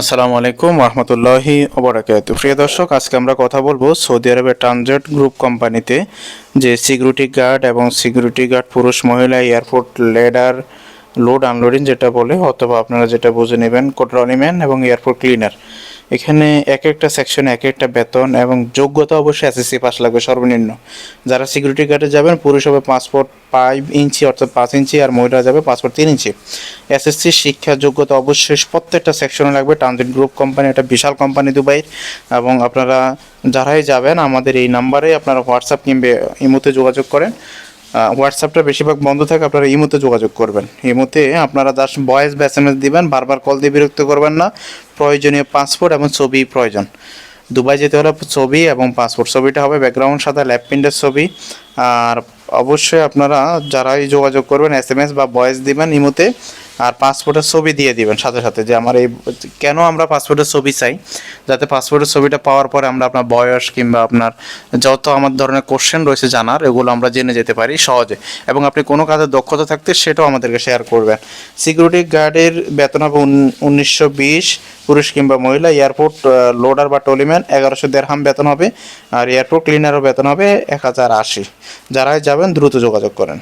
আসসালামু আলাইকুম রহমতুল্লাহি ওবরাকাত প্রিয় দর্শক, আজকে আমরা কথা বলব সৌদি আরবের ট্রানজেট গ্রুপ কোম্পানিতে, যে সিকিউরিটি গার্ড এবং সিকিউরিটি গার্ড পুরুষ মহিলা এয়ারপোর্ট লেডার লোড আনলোডিং যেটা বলে, অথবা আপনারা যেটা বুঝে নেবেন কোটরনিম্যান এবং এয়ারপোর্ট ক্লিনার। এখানে এক একটা সেকশনে এক একটা বেতন এবং যোগ্যতা অবশ্যই এসএসসি পাস লাগবে সর্বনিম্ন। যারা সিকিউরিটি গার্ডে যাবেন পুরুষ হবে পাসপোর্ট ফাইভ ইঞ্চি অর্থাৎ পাঁচ ইঞ্চি আর মহিলা যাবে পাসপোর্ট তিন ইঞ্চি। এসএসসি শিক্ষা যোগ্যতা অবশ্যই প্রত্যেকটা সেকশনে লাগবে। ট্রানজিট গ্রুপ কোম্পানি একটা বিশাল কোম্পানি দুবাইয়ের। এবং আপনারা যারাই যাবেন, আমাদের এই নাম্বারে আপনারা হোয়াটসঅ্যাপ কিংবা ইমোতে যোগাযোগ করেন। হোয়াটসঅ্যাপটা বেশিরভাগ বন্ধ থাকে, আপনারা ইমোতে যোগাযোগ করবেন। ইমোতে আপনারা জাস্ট ভয়েস বা এস এম এস দিবেন, বারবার কল দিয়ে বিরক্ত করবেন না। প্রয়োজনীয় পাসপোর্ট এবং ছবি প্রয়োজন। দুবাই যেতে হলে ছবি এবং পাসপোর্ট ছবিটা হবে ব্যাকগ্রাউন্ড সাদা ল্যাপ প্রিন্টের ছবি। আর অবশ্যই আপনারা যারাই যোগাযোগ করবেন এস এম এস বা ভয়েস দিবেন ইমোতে আর পাসপোর্টের ছবি দিয়ে দিবেন সাথে সাথে যে আমার এই কেন আমরা পাসপোর্টের ছবি চাই? যাতে পাসপোর্টের ছবিটা পাওয়ার পরে আমরা আপনার বয়স কিংবা আপনার যত আমার ধরনের কোশ্চেন রয়েছে জানার, এগুলো আমরা জেনে যেতে পারি সহজে। এবং আপনি কোনো কাজে দক্ষতা থাকতে সেটাও আমাদেরকে শেয়ার করবেন। সিকিউরিটি গার্ডের বেতন হবে উনিশশো বিশ পুরুষ কিংবা মহিলা। এয়ারপোর্ট লোডার বা টলিম্যান এগারোশো দেড়হাম বেতন হবে। আর এয়ারপোর্ট ক্লিনারও বেতন হবে এক হাজার আশি। যারাই যাবেন দ্রুত যোগাযোগ করেন।